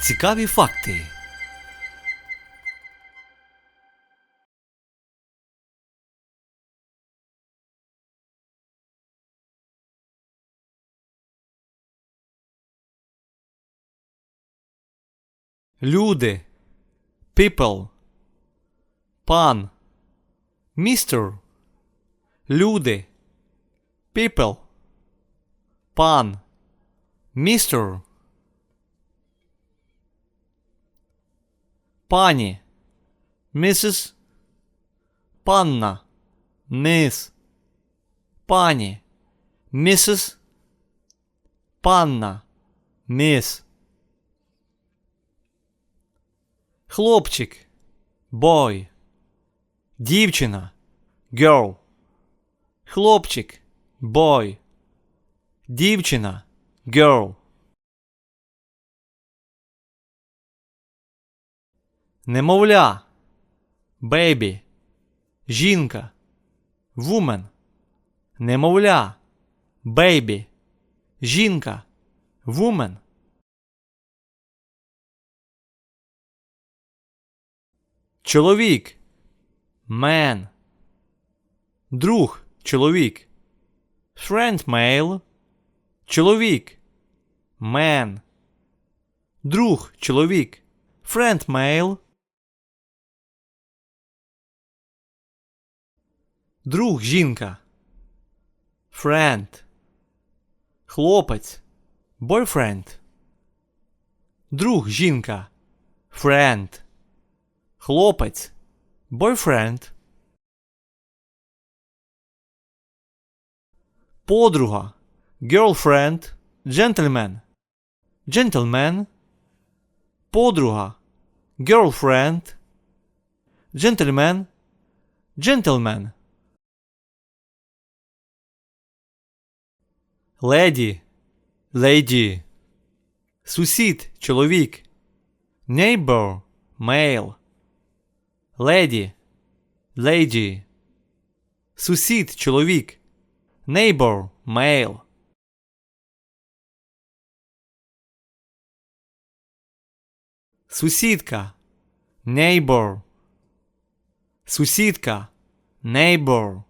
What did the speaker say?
Цікаві факти. Люди. People. Пан. Містер. Люди. People. Пан. Містер. Пані. Місіс. Панна. Міс. Пані. Місіс. Панна. Міс. Хлопчик. Бой. Дівчина. Girl. Хлопчик. Бой. Дівчина. Girl. Немовля. Бейбі. Жінка. Woman. Немовля. Бейбі. Жінка. Woman. Чоловік. Man. Друг. Чоловік. Friend male. Чоловік. Man. Друг. Чоловік. Friend male. Друг жінка. Friend. Хлопець. Boyfriend. Друг жінка. Friend. Хлопець. Boyfriend. Подруга. Girlfriend. Gentleman. Gentleman. Подруга. Girlfriend. Gentleman. Gentleman. Леді. Lady. Сусід. Чоловік. Neighbor. Male. Леді. Lady. Сусід. Чоловік. Neighbor. Male. Сусідка. Neighbor. Сусідка. Neighbor.